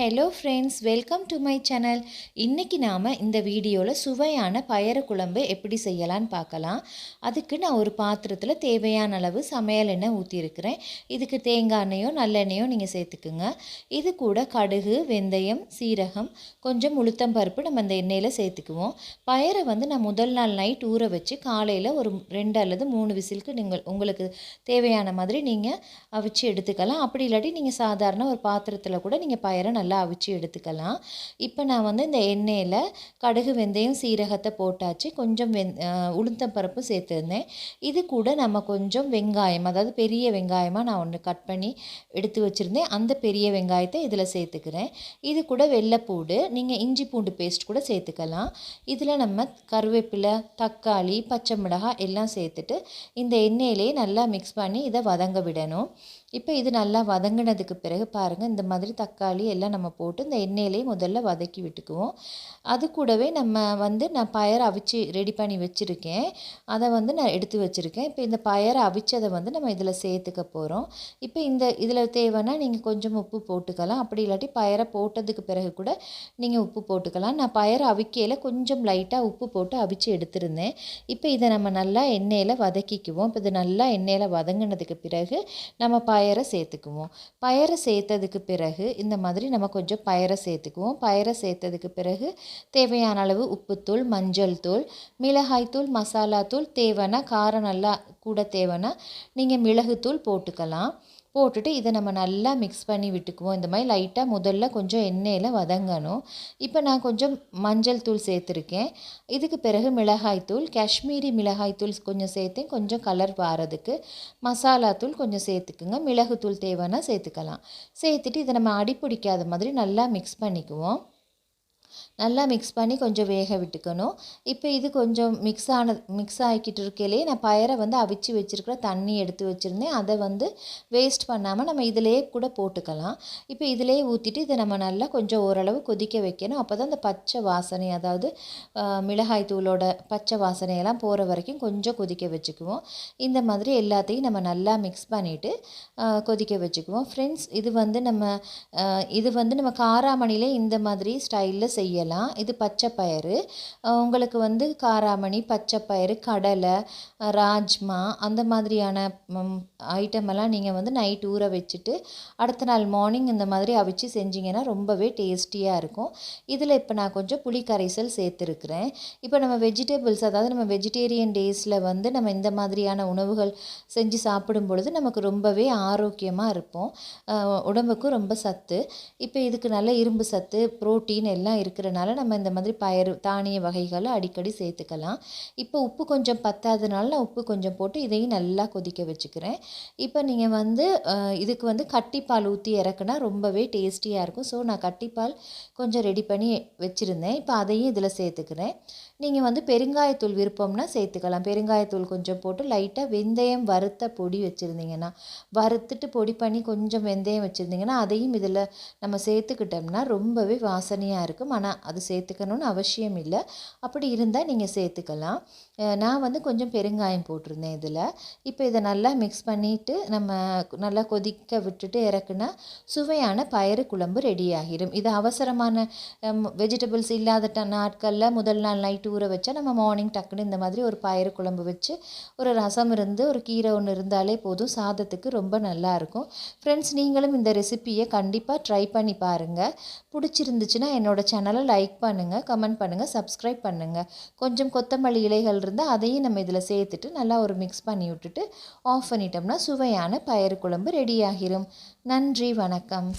Hello friends welcome to my channel இன்றைக்கி நாம் இந்த வீடியோவில் சுவையான பயறு குழம்பு எப்படி செய்யலான்னு பார்க்கலாம். அதுக்கு நான் ஒரு பாத்திரத்தில் தேவையான அளவு சமையல் எண்ணெய் ஊற்றிருக்கிறேன் இதுக்கு தேங்காய் எண்ணெயோ நல்லெண்ணெயோ நீங்கள் சேர்த்துக்குங்க. இது கூட கடுகு வெந்தயம் சீரகம் கொஞ்சம் உளுத்தம் பருப்பு நம்ம இந்த எண்ணெயில் சேர்த்துக்குவோம். பயரை வந்து நான் முதல் நாள் நைட் ஊற வச்சு காலையில் ஒரு ரெண்டு அல்லது மூணு விசிலுக்கு நீங்கள் உங்களுக்கு தேவையான மாதிரி நீங்கள் அவிச்சு எடுத்துக்கலாம். அப்படி இல்லாட்டி நீங்கள் சாதாரண ஒரு பாத்திரத்தில் கூட நீங்கள் பயரை நல்லா அவிச்சு எடுத்துக்கலாம். இப்போ நான் வந்து இந்த எண்ணெயில் கடுகு வெந்தயம் சீரகத்தை போட்டாச்சு. கொஞ்சம் வெந் உளுத்தம் பருப்பு சேர்த்துருந்தேன். இது கூட நம்ம கொஞ்சம் வெங்காயம் அதாவது பெரிய வெங்காயமாக நான் ஒன்று கட் பண்ணி எடுத்து வச்சுருந்தேன். அந்த பெரிய வெங்காயத்தை இதில் சேர்த்துக்கிறேன். இது கூட வெள்ளைப்பூடு நீங்கள் இஞ்சி பூண்டு பேஸ்ட் கூட சேர்த்துக்கலாம். இதில் நம்ம கருவேப்பிலை தக்காளி பச்சை மிளகாய் எல்லாம் சேர்த்துட்டு இந்த எண்ணெயிலே நல்லா மிக்ஸ் பண்ணி இதை வதங்க விடணும். இப்போ இது நல்லா வதங்கினதுக்கு பிறகு பாருங்கள் இந்த மாதிரி தக்காளி எல்லாம் நம்ம போட்டு இந்த எண்ணெயிலே முதல்ல வதக்கி விட்டுக்குவோம். அது கூடவே நம்ம வந்து நான் பயரை அவிச்சு ரெடி பண்ணி வச்சுருக்கேன். அதை வந்து நான் எடுத்து வச்சுருக்கேன். இப்போ இந்த பயரை அவிச்சதை வந்து நம்ம இதில் சேர்த்துக்க போகிறோம் இப்போ இந்த இதில் தேவைன்னா நீங்கள் கொஞ்சம் உப்பு போட்டுக்கலாம். அப்படி இல்லாட்டி பயரை போட்டதுக்கு பிறகு கூட நீங்கள் உப்பு போட்டுக்கலாம். நான் பயரை அவிக்கையில் கொஞ்சம் லைட்டாக உப்பு போட்டு அவிச்சு எடுத்திருந்தேன். இப்போ இதை நம்ம நல்லா எண்ணெயில் வதக்கிக்குவோம். இப்போ இது நல்லா எண்ணெயில் வதங்கினதுக்கு பிறகு நம்ம பயரை சேர்த்துக்குவோம். பயரை சேர்த்ததுக்கு பிறகு இந்த மாதிரி நம்ம நம்ம கொஞ்சம் பயரை சேர்த்துக்குவோம். பயரை சேர்த்ததுக்கு பிறகு தேவையான அளவு உப்புத்தூள் மஞ்சள் தூள் மிளகாய்த்தூள் தூள் தேவைன்னா காரம் நல்லா கூட தேவைன்னா நீங்கள் மிளகுத்தூள் போட்டுக்கலாம். போட்டுட்டு இதை நம்ம நல்லா மிக்ஸ் பண்ணி விட்டுக்குவோம். இந்த மாதிரி லைட்டாக முதல்ல கொஞ்சம் எண்ணெயில் வதங்கணும். இப்போ நான் கொஞ்சம் மஞ்சள் தூள் சேர்த்துருக்கேன். இதுக்கு பிறகு மிளகாய்த்தூள் காஷ்மீரி மிளகாய்த்தூள் கொஞ்சம் சேர்த்தேன். கொஞ்சம் கலர் வாரதுக்கு மசாலா தூள் கொஞ்சம் சேர்த்துக்குங்க. மிளகுத்தூள் தேவைன்னா சேர்த்துக்கலாம். சேர்த்துட்டு இதை நம்ம அடி பிடிக்காத மாதிரி நல்லா மிக்ஸ் பண்ணிக்குவோம். நல்லா மிக்ஸ் பண்ணி கொஞ்சம் வேக விட்டுக்கணும். இப்போ இது கொஞ்சம் மிக்ஸ் ஆன மிக்ஸ் ஆகிக்கிட்டு இருக்கையிலே நான் பயரை வந்து அவிச்சு வச்சுருக்கிற தண்ணி எடுத்து வச்சுருந்தேன். அதை வந்து வேஸ்ட் பண்ணாமல் நம்ம இதிலே கூட போட்டுக்கலாம். இப்போ இதிலே ஊற்றிட்டு இதை நம்ம நல்லா கொஞ்சம் ஓரளவு கொதிக்க வைக்கணும். அப்போ தான் இந்த பச்சை வாசனை அதாவது மிளகாய் தூளோட பச்சை வாசனையெல்லாம் போகிற வரைக்கும் கொஞ்சம் கொதிக்க வச்சுக்குவோம். இந்த மாதிரி எல்லாத்தையும் நம்ம நல்லா மிக்ஸ் பண்ணிவிட்டு கொதிக்க வச்சுக்குவோம். ஃப்ரெண்ட்ஸ் இது வந்து நம்ம இது வந்து நம்ம காராமணிலே இந்த மாதிரி ஸ்டைலில் செய்யலாம். இது பச்சை பயிறு உங்களுக்கு வந்து காராமணி பச்சை பயிறு கடலை ராஜ்மா அந்த மாதிரியான ஐட்டம் எல்லாம் நீங்கள் வந்து நைட் ஊற வச்சுட்டு அடுத்த நாள் மார்னிங் இந்த மாதிரி அவிச்சு செஞ்சிங்கன்னா ரொம்பவே டேஸ்டியாக இருக்கும். இதில் இப்போ நான் கொஞ்சம் புளி கரைசல் சேர்த்துருக்குறேன். இப்போ நம்ம வெஜிடபிள்ஸ் அதாவது நம்ம வெஜிடேரியன் டேஸில் வந்து நம்ம இந்த மாதிரியான உணவுகள் செஞ்சு சாப்பிடும் பொழுது நமக்கு ரொம்பவே ஆரோக்கியமாக இருப்போம். உடம்புக்கும் ரொம்ப சத்து. இப்போ இதுக்கு நல்ல இரும்பு சத்து ப்ரோட்டீன் எல்லாம் இருக்கிறனால நம்ம இந்த மாதிரி பயறு தானிய வகைகளை அடிக்கடி சேர்த்துக்கலாம். இப்போ உப்பு கொஞ்சம் பத்தாததுனால நான் உப்பு கொஞ்சம் போட்டு இதையும் நல்லா கொதிக்க வச்சுக்கிறேன். இப்போ நீங்கள் வந்து இதுக்கு வந்து கட்டிப்பால் ஊற்றி இறக்குனா ரொம்பவே டேஸ்டியாக இருக்கும். ஸோ நான் கட்டிப்பால் கொஞ்சம் ரெடி பண்ணி வச்சுருந்தேன். இப்போ அதையும் இதில் சேர்த்துக்கிறேன். நீங்கள் வந்து பெருங்காயத்தூள் விருப்பம்னா சேர்த்துக்கலாம். பெருங்காயத்தூள் கொஞ்சம் போட்டு லைட்டாக வெந்தயம் வறுத்த பொடி வச்சுருந்தீங்கன்னா வறுத்துட்டு பொடி பண்ணி கொஞ்சம் வெந்தயம் வச்சுருந்தீங்கன்னா அதையும் இதில் நம்ம சேர்த்துக்கிட்டோம்னா ரொம்பவே வாசனையாக இருக்கும். ஆனால் அது சேர்த்துக்கணும்னு அவசியம் இல்லை. அப்படி இருந்தால் நீங்கள் சேர்த்துக்கலாம். நான் வந்து கொஞ்சம் பெருங்காயம் போட்டிருந்தேன் இதில். இப்போ இதை நல்லா மிக்ஸ் பண்ணிவிட்டு நம்ம நல்லா கொதிக்க விட்டுட்டு இறக்குனா சுவையான பயறு குழம்பு ரெடி ஆகிடும் இது அவசரமான வெஜிடபிள்ஸ் இல்லாத நாட்களில் முதல் நாள் நைட்டு ஊற வச்சா நம்ம மார்னிங் டக்குன்னு இந்த மாதிரி ஒரு பயறு குழம்பு வச்சு ஒரு ரசம் இருந்து ஒரு கீரை ஒன்று இருந்தாலே போதும். சாதத்துக்கு ரொம்ப நல்லாயிருக்கும் ஃப்ரெண்ட்ஸ் நீங்களும் இந்த ரெசிப்பியை கண்டிப்பாக ட்ரை பண்ணி பாருங்கள் பிடிச்சிருந்துச்சுன்னா என்னோடய சேனலை லைக் பண்ணுங்கள் கமெண்ட் பண்ணுங்கள் சப்ஸ்கிரைப் பண்ணுங்கள் கொஞ்சம் கொத்தமல்லி இலைகள் இருந்தால் அதையும் நம்ம இதில் சேர்த்துட்டு நல்லா ஒரு மிக்ஸ் பண்ணி விட்டுட்டு ஆஃப் பண்ணிட்டோம்னா சுவையான பயறு குழம்பு ரெடி ஆகிரும். நன்றி வணக்கம்.